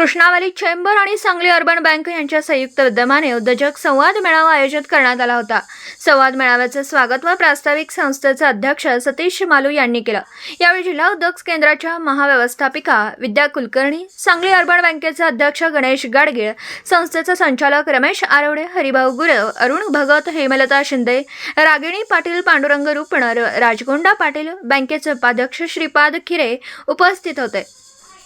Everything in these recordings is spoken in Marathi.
कृष्णावाली चेंबर आणि सांगली अर्बन बँक यांच्या संयुक्त विद्यमाने उद्योजक संवाद मेळावा आयोजित करण्यात आला होता. संवाद मेळाव्याचं स्वागत व प्रास्ताविक संस्थेचे अध्यक्ष सतीश मालू यांनी केलं. यावेळी जिल्हा उद्योग केंद्राच्या महाव्यवस्थापिका विद्या कुलकर्णी सांगली अर्बन बँकेचे अध्यक्ष गणेश गाडगीळ संस्थेचे संचालक रमेश आरवडे हरिभाऊ गुरव अरुण भगत हेमलता शिंदे रागिणी पाटील पांडुरंग रुपणर राजगोंडा पाटील बँकेचे उपाध्यक्ष श्रीपाद खिरे उपस्थित होते.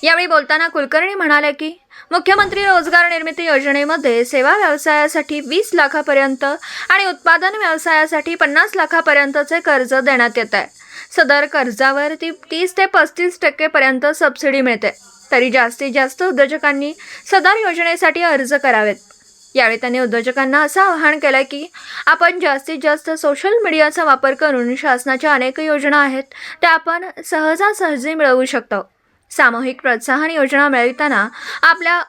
यावेळी बोलताना कुलकर्णी म्हणाले की मुख्यमंत्री रोजगार निर्मिती योजनेमध्ये सेवा व्यवसायासाठी वीस लाखापर्यंत आणि उत्पादन व्यवसायासाठी पन्नास लाखापर्यंतचे कर्ज देण्यात येत आहे. सदर कर्जावर ती तीस ते पस्तीस टक्केपर्यंत सबसिडी मिळते. तरी जास्तीत जास्त उद्योजकांनी सदर योजनेसाठी अर्ज करावेत. यावेळी त्यांनी उद्योजकांना असं आवाहन केलं की आपण जास्तीत जास्त सोशल मीडियाचा वापर करून शासनाच्या अनेक योजना आहेत त्या आपण सहजासहजी मिळवू शकतो. सामूहिक प्रोत्साहन योजना मिळविताना आपल्या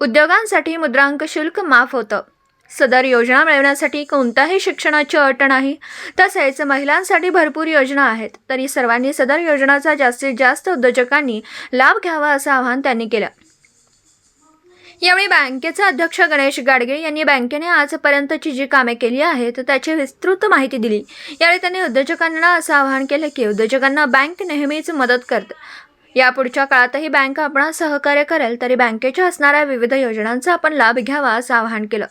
उद्योगांसाठी मुद्रांक शुल्क माफ होतं. सदर योजना मिळवण्यासाठी कोणत्याही शिक्षणाची अट नाही. तसेच महिलांसाठी भरपूर योजना आहेत. तरी सर्वांनी सदर योजनाचा जास्तीत जास्त उद्योजकांनी लाभ घ्यावा असं आवाहन त्यांनी केलं. यावेळी बँकेचे अध्यक्ष गणेश गाडगे यांनी बँकेने आजपर्यंतची जी कामे केली आहेत त्याची विस्तृत माहिती दिली. यावेळी त्यांनी उद्योजकांना असं आवाहन केलं की उद्योजकांना बँक नेहमीच मदत करते. यापुढच्या काळातही बँक आपण सहकार्य करेल तरी बँकेच्या असणाऱ्या विविध योजनांचा आपण लाभ घ्यावा असं आवाहन केलं.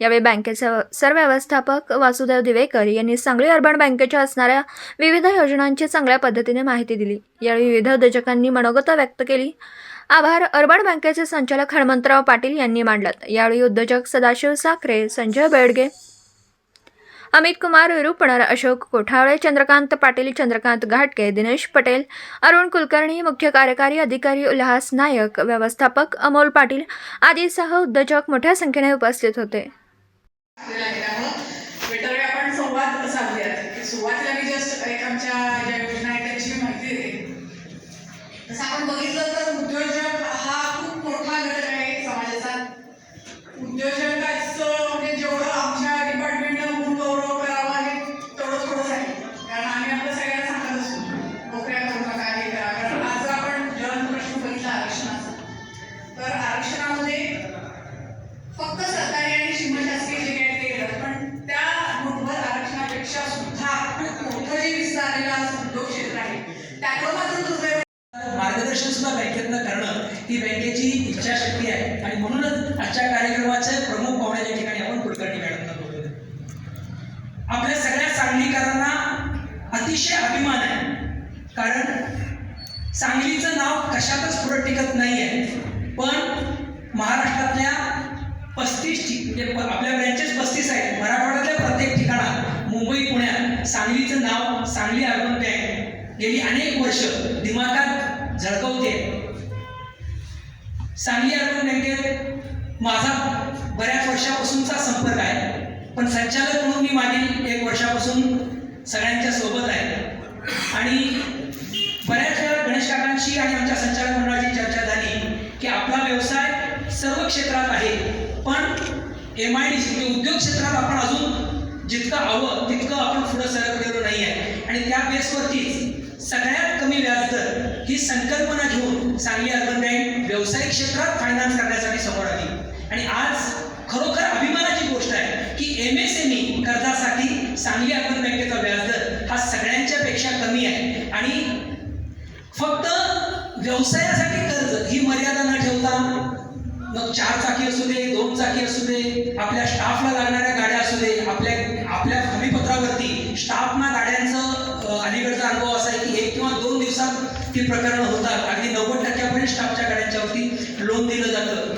यावेळी बँकेचे सरव्यवस्थापक वासुदेव दिवेकर यांनी सांगली अर्बन बँकेच्या असणाऱ्या विविध योजनांची चांगल्या पद्धतीने माहिती दिली. यावेळी विविध उद्योजकांनी मनोगत व्यक्त केली. आभार. अर्बन बँकेचे संचालक हनुमंतराव पाटील यांनी मांडलात. यावेळी उद्योजक सदाशिव साखरे संजय बेडगे अमित कुमार रुपणर अशोक कोठावळे चंद्रकांत पाटील चंद्रकांत घाटके दिनेश पटेल अरुण कुलकर्णी मुख्य कार्यकारी अधिकारी उल्हास नायक व्यवस्थापक अमोल पाटील आदीसह उद्योजक मोठ्या संख्येने उपस्थित होते. आपण संवाद सुरुवातीला मी जस्ट एक आमच्या ज्या योजना आहेत त्याची मी माहिती देते तसं आपण बघितलं तर उद्योजक अतिशय अभिमान आहे. कारण सांगलीचं नाव कशातच पुढे टिकत नाही आहे पण महाराष्ट्रातल्या पस्तीस म्हणजे प- आपल्या ब्रँचेस पस्तीस आहेत. मराठवाड्यातल्या प्रत्येक ठिकाणात मुंबई पुण्यात सांगलीचं नाव सांगली अर्बन बँक गेली अनेक वर्ष दिमागात झळकवते. सांगली अर्बन बँकेत माझा बऱ्याच वर्षापासूनचा संपर्क आहे. पण संचालक म्हणून मी मागील एक वर्षापासून सगळ्यांच्या सोबत आहे. आणि बऱ्याच वेळा गणेश काकांशी आणि आमच्या संचालक मंडळाची चर्चा झाली की आपला व्यवसाय सर्व क्षेत्रात आहे पण एम आय डी सी उद्योग क्षेत्रात आपण अजून जितकं हवं तितकं आपण पुढं सरकलेलो नाही आहे. आणि त्या बेसवरतीच सगळ्यात कमी व्याजदर ही संकल्पना घेऊन सांगली अर्बन बँक व्यावसायिक क्षेत्रात फायनान्स करण्यासाठी समोर आली. आणि आज खरोखर अभिमानाची गोष्ट आहे की एम एस एम ई कर्जासाठी सांगली अर्बन बँकेचा व्याजदर हा सगळ्यांच्या पेक्षा कमी आहे आणि फक्त व्यवसायासाठी कर्ज. ही मर्यादा न ठेवता मग चार चाकी असू दे दोन चाकी असू दे आपल्या स्टाफला लागणाऱ्या गाड्या असू दे आपल्या आपल्या हमीपत्रावरती स्टाफना गाड्यांचं अलीकडचा अनुभव असा आहे की एक किंवा दोन दिवसात ती प्रकरणं होतात. अगदी नव्वद टक्क्यापर्यंत स्टाफच्या गाड्यांच्यावरती लोन दिलं जातं.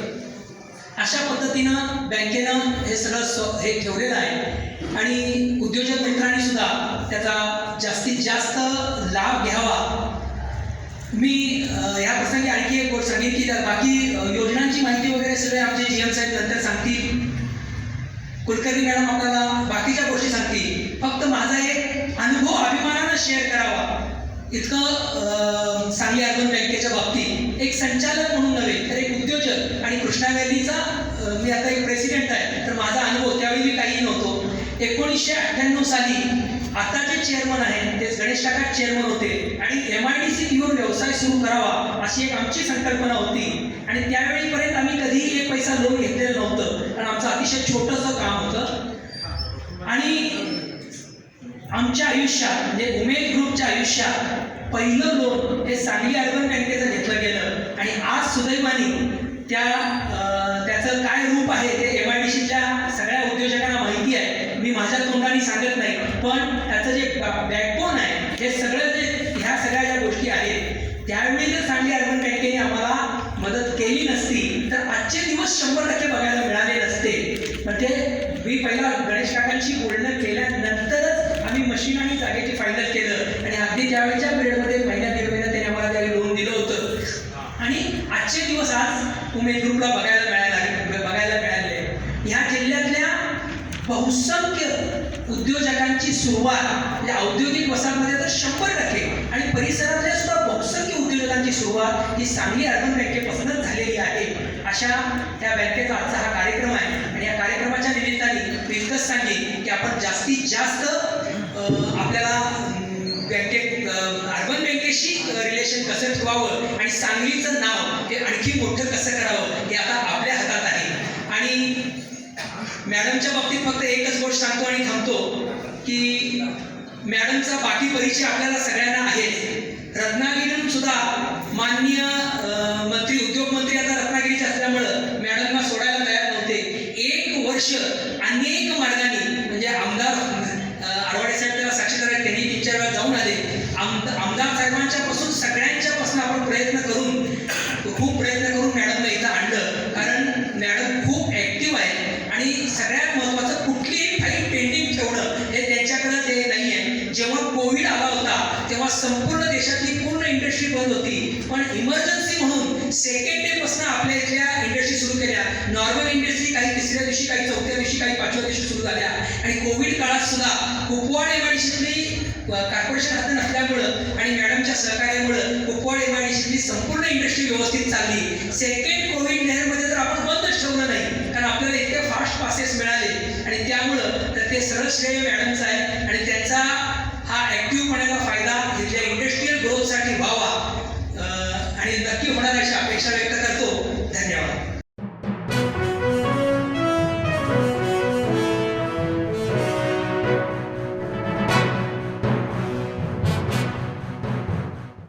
अशा पद्धतीनं बँकेनं हे सगळं स्व- हे ठेवलेलं आहे. आणि उद्योजक मित्रांनी सुद्धा त्याचा जास्तीत जास्त लाभ घ्यावा. मी या प्रसंगी आणखी एक गोष्ट सांगेन की बाकी योजनांची माहिती वगैरे सगळे आमचे जी एम साहेब नंतर सांगतील. कुलकर्णी मॅडम आपल्याला बाकीच्या गोष्टी सांगतील. फक्त माझा एक अनुभव अभिमानानं शेअर करावा. इतकं सांगली अर्बन बँकेच्या बाबतीत. एक संचालक म्हणून नव्हे तर एक उद्योजक. आणि कृष्णा व्हॅलीचा मी आता एक प्रेसिडेंट आहे तर माझा अनुभव त्यावेळी मी काही नव्हतो. एकोणीसशे अठ्ठ्याण्णव साली आता जे चेअरमन आहेत ते गणेश काका चेअरमन होते. आणि एम आय डी सी घेऊन व्यवसाय सुरू करावा अशी एक आमची संकल्पना होती. आणि त्यावेळीपर्यंत आम्ही कधीही एक पैसा लोन घेतलेलं नव्हतं. कारण आमचं अतिशय छोटंसं काम होतं. आणि आमच्या आयुष्यात म्हणजे उमेद ग्रुपच्या आयुष्यात पहिलं लोन हे सांगली अर्बन बँकेचं घेतलं गेलं. आणि आज सुदैवानी त्या त्याचं काय रूप आहे ते एम आय डी सीतल्या सगळ्या उद्योजकांना माहिती आहे. मी माझ्या तोंडाने सांगत नाही. पण त्याचं जे बॅकबोन आहे हे सगळं जे ह्या सगळ्या ज्या गोष्टी आहेत त्यावेळी जर सांगली अर्बन बँकेने आम्हाला मदत केली नसती तर आजचे दिवस शंभर टक्के बघायला मिळाले नसते. म्हणजे ते मी पहिला गणेश काकांशी बोलणं केल्यानंतरच आम्ही मशीन आणि जागेची फायनल केलं आणि अगदी त्यावेळेच्या पिरियडमध्ये महिन्या दीड महिन्यात त्यांनी आम्हाला त्यावेळी लोन दिलं होतं आणि आजचे दिवस आज उमेद ग्रुपला बघायला मिळायला बघायला मिळाले. ह्या जिल्ह्यातल्या बहुसंख्य उद्योजकांची सुरुवात म्हणजे औद्योगिक वसाहतमध्ये तर शंभर टक्के आणि परिसरातल्या सुद्धा बहुसंख्य उद्योजकांची सुरुवात ही सांगली अर्बन बँकेपासूनच झालेली आहे. अशा त्या बँकेचा आजचा हा कार्यक्रम आहे. आणि या कार्यक्रमाच्या निमित्ताने मी इतकंच सांगेन की आपण जास्तीत जास्त आपल्याला अं, बँकेत अर्बन बँकेशी रिलेशन कसं ठेवावं आणि सांगलीचं नाव आणखी मोठं कसं करावं हे आता आपल्या हातात आहे. आणि मॅडमच्या बाबतीत फक्त एकच गोष्ट सांगतो आणि थांबतो की मॅडमचा बाकी परिचय आपल्याला सगळ्यांना आहे रत्नागिरीतून सुद्धा माननीय मंत्री उद्योग मंत्री आता रत्नागिरीचे असल्यामुळं मॅडमला सोडायला तयार नव्हते. एक वर्ष अनेक मार्गाने म्हणजे आमदार आरवाडे साहेब त्याला साक्षीदार आहेत त्यांनी तीन चार वेळा जाऊन आले. आमदार साहेबांच्या पासून सगळ्यांच्या पासून आपण प्रयत्न करून खूप प्रयत्न करून मॅडमला इथं आणलं कारण मॅडम खूप ऍक्टिव्ह आहे आणि सगळ्यात महत्त्वाचं कुठलीही फाईल पेंडिंग ठेवणं हे त्यांच्याकडं ते नाही आहे जेव्हा कोविड आला होता तेव्हा संपूर्ण देशातली पूर्ण इंडस्ट्री बंद आपण इमर्जन्सी म्हणून सेकंड डे पासून आपल्या इथल्या इंडस्ट्री सुरू केल्या. नॉर्मल इंडस्ट्री काही तिसऱ्या दिवशी काही चौथ्या दिवशी काही पाचव्या दिवशी सुरू झाल्या. आणि कोविड काळात सुद्धा कुपवाड एमआयडीसीतली कॉर्पोरेशन हातात नसल्यामुळं आणि मॅडमच्या सहकार्यामुळं कुपवाड एमआयडीसीतली संपूर्ण इंडस्ट्री व्यवस्थित चालली. सेकंड कोविड लेअरमध्ये तर आपण बंदच ठेवलं नाही. कारण आपल्याला इतके फास्ट पासेस मिळाले. आणि त्यामुळं तर ते सरळ श्रेय मॅडमचं आहे आणि त्याचा हा ॲक्टिव्हपणाचा फायदा इथल्या इंडस्ट्रीयल ग्रोथसाठी व्हावा अं, आणि नक्की होणार अशी अपेक्षा व्यक्त करतो. धन्यवाद.